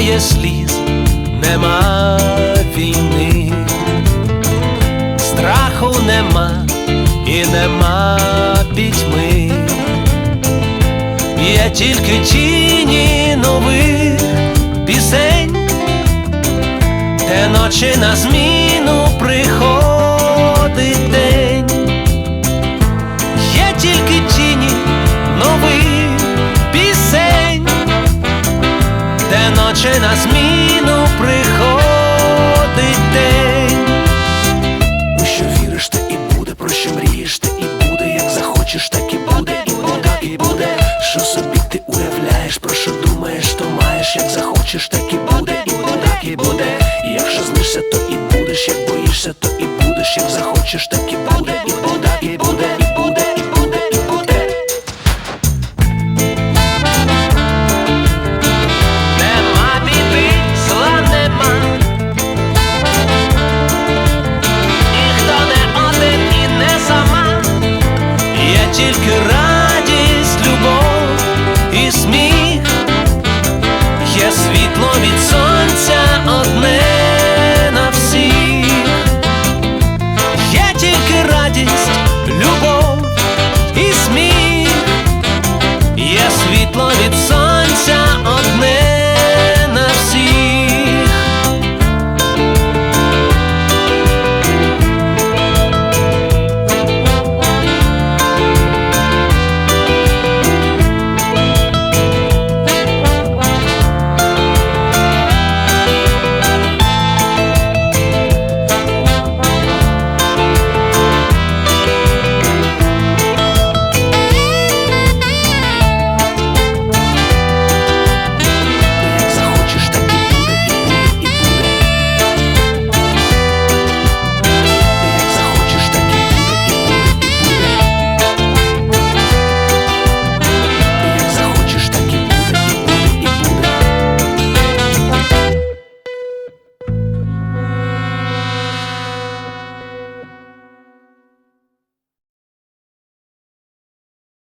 Немає сліз, нема війни, страху нема і нема пітьми, є тільки тіні нових пісень, де ночі на зміну приходить ночі на зміну приходить день. У що віриш, те і буде, про що мрієш, те і буде, як захочеш, так і буде, і буде, і буде. Що собі ти уявляєш, про що думаєш, то маєш, як захочеш, так і буде, і буде, так і буде. І якщо знишся, то і будеш, як боїшся, то і будеш, як захочеш, так і буде, Ніхто не